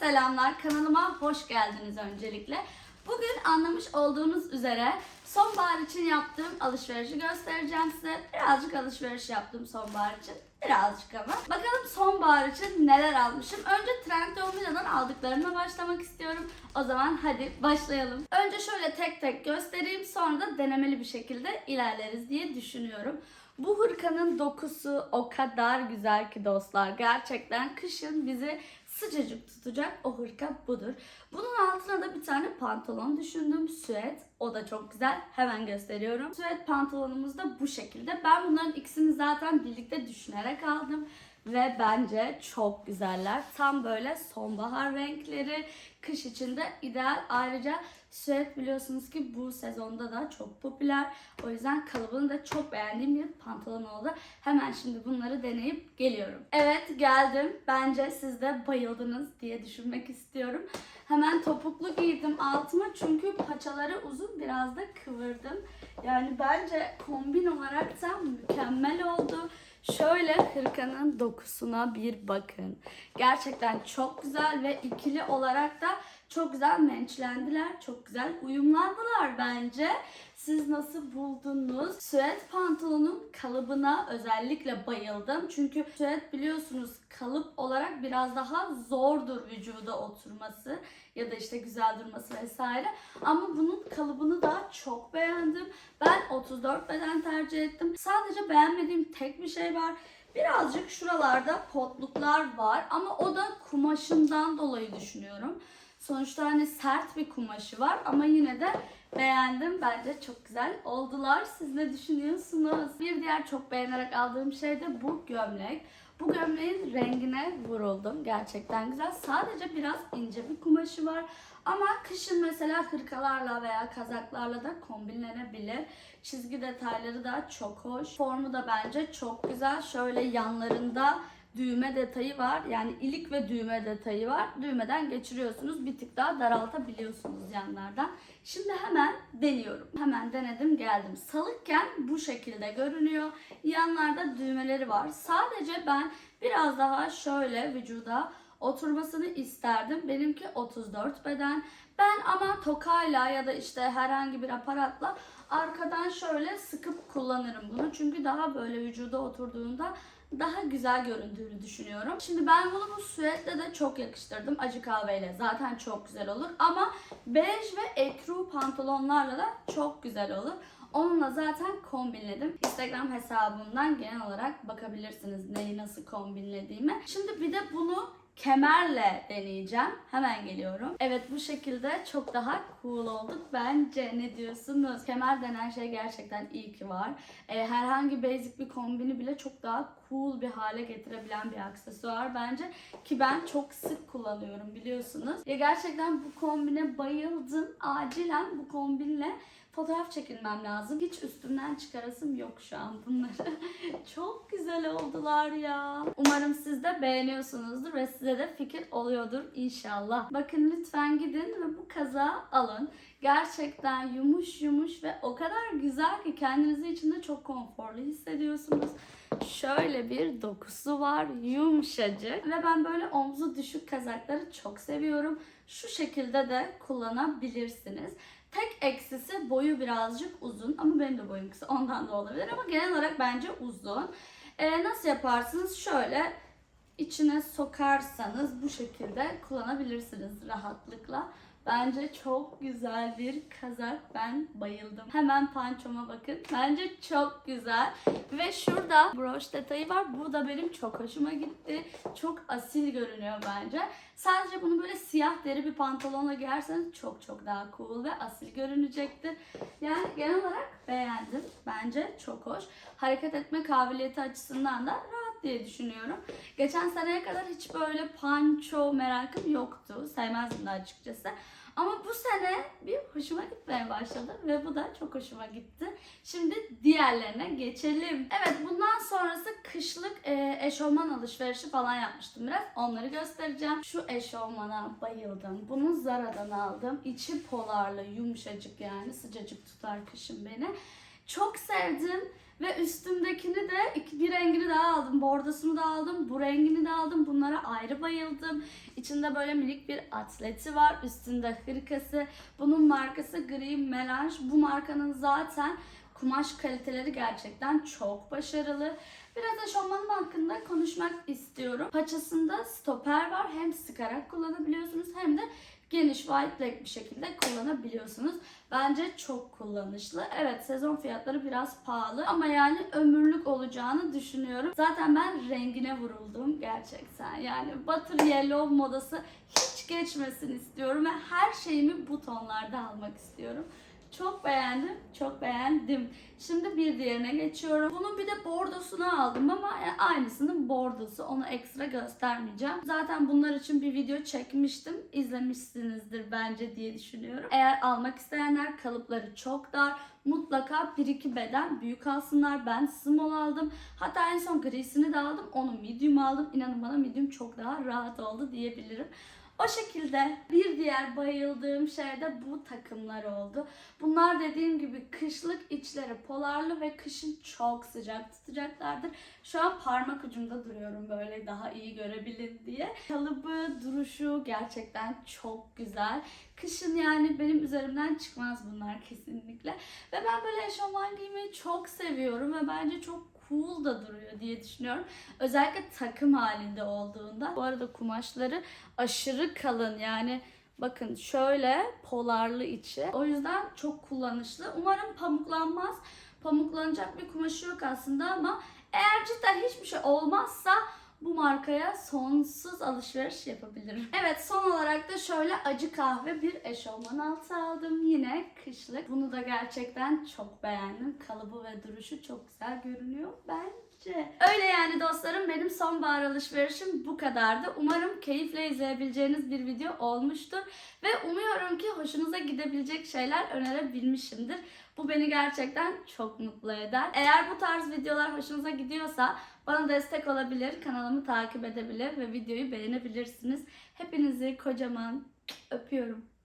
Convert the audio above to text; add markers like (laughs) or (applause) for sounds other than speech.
selamlar. Kanalıma hoş geldiniz öncelikle. Bugün anlamış olduğunuz üzere sonbahar için yaptığım alışverişi göstereceğim size. Birazcık alışveriş yaptım sonbahar için. Birazcık ama. Bakalım sonbahar için neler almışım. Önce Trendyol'dan aldıklarımla başlamak istiyorum. O zaman hadi başlayalım. Önce şöyle tek tek göstereyim sonra da denemeli bir şekilde ilerleriz diye düşünüyorum. Bu hırkanın dokusu o kadar güzel ki dostlar. Gerçekten kışın bizi sıcacık tutacak o hırka budur. Bunun altına da bir tane pantolon düşündüm. Süet. O da çok güzel. Hemen gösteriyorum. Süet pantolonumuz da bu şekilde. Ben bunların ikisini zaten birlikte düşünerek aldım. Ve bence çok güzeller. Tam böyle sonbahar renkleri. Kış için de ideal. Ayrıca süet biliyorsunuz ki bu sezonda da çok popüler. O yüzden kalıbını da çok beğendiğim bir pantolon oldu. Hemen şimdi bunları deneyip geliyorum. Evet geldim. Bence siz de bayıldınız diye düşünmek istiyorum. Hemen topuklu giydim altıma çünkü paçaları uzun biraz da kıvırdım. Yani bence kombin olarak da mükemmel oldu. Şöyle hırkanın dokusuna bir bakın. Gerçekten çok güzel ve ikili olarak da çok güzel mençlendiler. Çok güzel uyumlandılar bence. Siz nasıl buldunuz? Süet pantolonun kalıbına özellikle bayıldım. Çünkü süet biliyorsunuz kalıp olarak biraz daha zordur vücuda oturması ya da işte güzel durması vesaire. Ama bunun kalıbını da çok beğendim. Ben 34 beden tercih ettim. Sadece beğenmediğim tek bir şey var. Birazcık şuralarda potluklar var ama o da kumaşından dolayı düşünüyorum. Sonuçta hani sert bir kumaşı var ama yine de beğendim. Bence çok güzel oldular. Siz ne düşünüyorsunuz? Bir diğer çok beğenerek aldığım şey de bu gömlek. Bu gömleğin rengine vuruldum. Gerçekten güzel. Sadece biraz ince bir kumaşı var. Ama kışın mesela hırkalarla veya kazaklarla da kombinlenebilir. Çizgi detayları da çok hoş. Formu da bence çok güzel. Şöyle yanlarında düğme detayı var. Yani ilik ve düğme detayı var. Düğmeden geçiriyorsunuz. Bir tık daha daraltabiliyorsunuz yanlardan. Şimdi hemen deniyorum. Hemen denedim geldim. Salıkken bu şekilde görünüyor. Yanlarda düğmeleri var. Sadece ben biraz daha şöyle vücuda oturmasını isterdim. Benimki 34 beden. Ben ama tokayla ya da işte herhangi bir aparatla arkadan şöyle sıkıp kullanırım bunu. Çünkü daha böyle vücuda oturduğunda daha güzel göründüğünü düşünüyorum. Şimdi ben bunu bu süetle de çok yakıştırdım. Acı kahveyle zaten çok güzel olur. Ama bej ve ekru pantolonlarla da çok güzel olur. Onunla zaten kombinledim. Instagram hesabımdan genel olarak bakabilirsiniz neyi nasıl kombinlediğimi. Şimdi bir de bunu kemerle deneyeceğim. Hemen geliyorum. Evet bu şekilde çok daha cool olduk. Bence ne diyorsunuz? Kemer denen şey gerçekten iyi ki var. Ee, herhangi basic bir kombini bile çok daha cool bir hale getirebilen bir aksesuar bence. Ki ben çok sık kullanıyorum biliyorsunuz. Ya gerçekten bu kombine bayıldım. Acilen bu kombinle fotoğraf çekilmem lazım. Hiç üstümden çıkarasım yok şu an bunları. (laughs) Çok güzel oldular ya. Umarım siz de beğeniyorsunuzdur ve size de fikir oluyordur inşallah. Bakın lütfen gidin ve bu kaza alın. Gerçekten yumuş yumuş ve o kadar güzel ki kendinizi içinde çok konforlu hissediyorsunuz. Şöyle bir dokusu var yumuşacık ve ben böyle omzu düşük kazakları çok seviyorum. Şu şekilde de kullanabilirsiniz. Tek eksisi boyu birazcık uzun ama benim de boyum kısa ondan da olabilir ama genel olarak bence uzun. Ee, nasıl yaparsınız? Şöyle içine sokarsanız bu şekilde kullanabilirsiniz rahatlıkla. Bence çok güzel bir kazak. Ben bayıldım. Hemen pançoma bakın. Bence çok güzel. Ve şurada broş detayı var. Bu da benim çok hoşuma gitti. Çok asil görünüyor bence. Sadece bunu böyle siyah deri bir pantolonla giyerseniz çok çok daha cool ve asil görünecektir. Yani genel olarak beğendim. Bence çok hoş. Hareket etme kabiliyeti açısından da rahat diye düşünüyorum. Geçen seneye kadar hiç böyle panço merakım yoktu. Sevmezdim de açıkçası. Ama bu sene bir hoşuma gitmeye başladı ve bu da çok hoşuma gitti. Şimdi diğerlerine geçelim. Evet bundan sonrası kışlık e, eşofman alışverişi falan yapmıştım biraz. Onları göstereceğim. Şu eşofmana bayıldım. Bunu Zara'dan aldım. İçi polarlı, yumuşacık yani sıcacık tutar kışın beni. Çok sevdim Ve üstümdekini de iki, bir rengini daha aldım. Bordosunu da aldım. Bu rengini de aldım. Bunlara ayrı bayıldım. İçinde böyle minik bir atleti var. Üstünde hırkası. Bunun markası Gri Melange. Bu markanın zaten kumaş kaliteleri gerçekten çok başarılı. Biraz eşofmanım hakkında konuşmak istiyorum. Paçasında stoper var. Hem sıkarak kullanabiliyorsunuz hem de geniş white leg bir şekilde kullanabiliyorsunuz. Bence çok kullanışlı. Evet sezon fiyatları biraz pahalı ama yani ömürlük olacağını düşünüyorum. Zaten ben rengine vuruldum gerçekten. Yani butter yellow modası hiç geçmesin istiyorum ve her şeyimi bu tonlarda almak istiyorum. Çok beğendim, çok beğendim. Şimdi bir diğerine geçiyorum. Bunun bir de bordosunu aldım ama yani aynısının bordosu. Onu ekstra göstermeyeceğim. Zaten bunlar için bir video çekmiştim. İzlemişsinizdir bence diye düşünüyorum. Eğer almak isteyenler kalıpları çok dar. Mutlaka bir iki beden büyük alsınlar. Ben small aldım. Hatta en son grisini de aldım. Onu medium aldım. İnanın bana medium çok daha rahat oldu diyebilirim. O şekilde bir diğer bayıldığım şey de bu takımlar oldu. Bunlar dediğim gibi kışlık içleri polarlı ve kışın çok sıcak tutacaklardır. Şu an parmak ucumda duruyorum böyle daha iyi görebilin diye. Kalıbı, duruşu gerçekten çok güzel. Kışın yani benim üzerimden çıkmaz bunlar kesinlikle. Ve ben böyle eşofman giymeyi çok seviyorum ve bence çok cool da duruyor diye düşünüyorum. Özellikle takım halinde olduğunda. Bu arada kumaşları aşırı kalın yani bakın şöyle polarlı içi. O yüzden çok kullanışlı. Umarım pamuklanmaz. Pamuklanacak bir kumaşı yok aslında ama eğer cidden hiçbir şey olmazsa bu markaya sonsuz alışveriş yapabilirim. Evet son olarak da şöyle acı kahve bir eşofman altı aldım. Yine kışlık. Bunu da gerçekten çok beğendim. Kalıbı ve duruşu çok güzel görünüyor bence. Öyle yani dostlarım benim sonbahar alışverişim bu kadardı. Umarım keyifle izleyebileceğiniz bir video olmuştur. Ve umuyorum ki hoşunuza gidebilecek şeyler önerebilmişimdir. Bu beni gerçekten çok mutlu eder. Eğer bu tarz videolar hoşunuza gidiyorsa bana destek olabilir, kanalımı takip edebilir ve videoyu beğenebilirsiniz. Hepinizi kocaman öpüyorum.